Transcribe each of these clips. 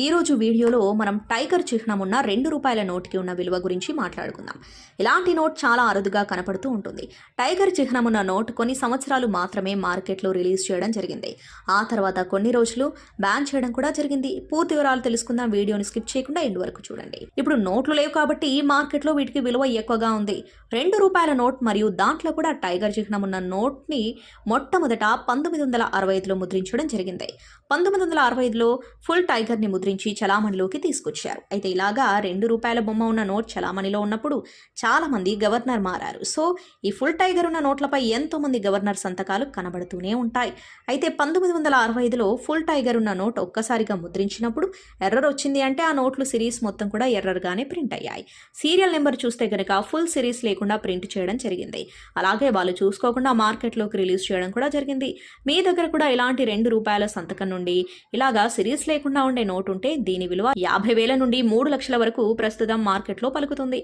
ఈరోజు వీడియోలో మనం టైగర్ చిహ్నం ఉన్న రెండు రూపాయల నోట్కి ఉన్న విలువ గురించి మాట్లాడుకుందాం. ఇలాంటి నోట్ చాలా అరుదుగా కనపడుతూ ఉంటుంది. టైగర్ చిహ్నం ఉన్న నోట్ కొన్ని సంవత్సరాలు మాత్రమే మార్కెట్లో రిలీజ్ చేయడం జరిగింది. ఆ తర్వాత కొన్ని రోజులు బ్యాన్ చేయడం కూడా జరిగింది. పూర్తి వివరాలు తెలుసుకుందాం. వీడియోని స్కిప్ చేయకుండా ఎండ్ వరకు చూడండి. ఇప్పుడు నోట్లు లేవు కాబట్టి ఈ మార్కెట్లో వీటికి విలువ ఎక్కువగా ఉంది. రెండు రూపాయల నోట్ మరియు దాంట్లో కూడా టైగర్ చిహ్నం ఉన్న నోట్ని మొట్టమొదట పంతొమ్మిది వందల అరవై ఐదులో ముద్రించడం జరిగింది. పంతొమ్మిది వందల అరవై ఐదులో ఫుల్ టైగర్ని ముద్రించి చలామణిలోకి తీసుకొచ్చారు. అయితే ఇలాగా రెండు రూపాయల బొమ్మ ఉన్న నోట్ చలామణిలో ఉన్నప్పుడు చాలామంది గవర్నర్ మారారు. సో ఈ ఫుల్ టైగర్ ఉన్న నోట్లపై ఎంతోమంది గవర్నర్ సంతకాలు కనబడుతూనే ఉంటాయి. అయితే పంతొమ్మిది వందల అరవై ఐదులో ఫుల్ టైగర్ ఉన్న నోట్ ఒక్కసారిగా ముద్రించినప్పుడు ఎర్రర్ వచ్చింది అంటే ఆ నోట్లు సిరీస్ మొత్తం కూడా ఎర్రర్గానే ప్రింట్ అయ్యాయి. సీరియల్ నెంబర్ చూస్తే కనుక ఫుల్ సిరీస్ లేకుండా ప్రింట్ చేయడం జరిగింది. అలాగే వాళ్ళు చూసుకోకుండా మార్కెట్లోకి రిలీజ్ చేయడం కూడా జరిగింది. మీ దగ్గర కూడా ఇలాంటి రెండు రూపాయల సంతకం నుండి ఇలాగా సిరీస్ లేకుండా ఉండే నోట్ ఉంటే దీని విలువ యాభై వేల నుండి మూడు లక్షల వరకు ప్రస్తుతం మార్కెట్లో పలుకుతుంది.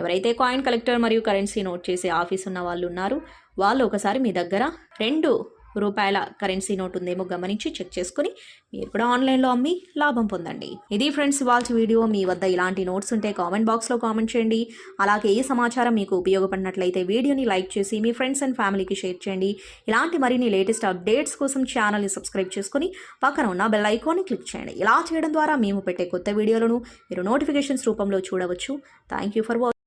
ఎవరైతే కాయిన్ కలెక్టర్ మరియు కరెన్సీ నోట్ చేసే ఆఫీస్ ఉన్న వాళ్ళు ఉన్నారు వాళ్ళు ఒకసారి మీ దగ్గర రెండు రూపాయల కరెన్సీ నోట్ ఉందేమో గమనించి చెక్ చేసుకుని మీరు కూడా ఆన్లైన్లో అమ్మి లాభం పొందండి. ఇది ఫ్రెండ్స్ వాచ్ వీడియో. మీ వద్ద ఇలాంటి నోట్స్ ఉంటే కామెంట్ బాక్స్లో కామెంట్ చేయండి. అలాగే ఏ సమాచారం మీకు ఉపయోగపడినట్లయితే వీడియోని లైక్ చేసి మీ ఫ్రెండ్స్ అండ్ ఫ్యామిలీకి షేర్ చేయండి. ఇలాంటి మరిన్ని లేటెస్ట్ అప్డేట్స్ కోసం ఛానల్ని సబ్స్క్రైబ్ చేసుకుని పక్కన ఉన్న బెల్ ఐకాన్ని క్లిక్ చేయండి. ఇలా చేయడం ద్వారా మేము పెట్టే కొత్త వీడియోలను మీరు నోటిఫికేషన్స్ రూపంలో చూడవచ్చు. Thank you for watching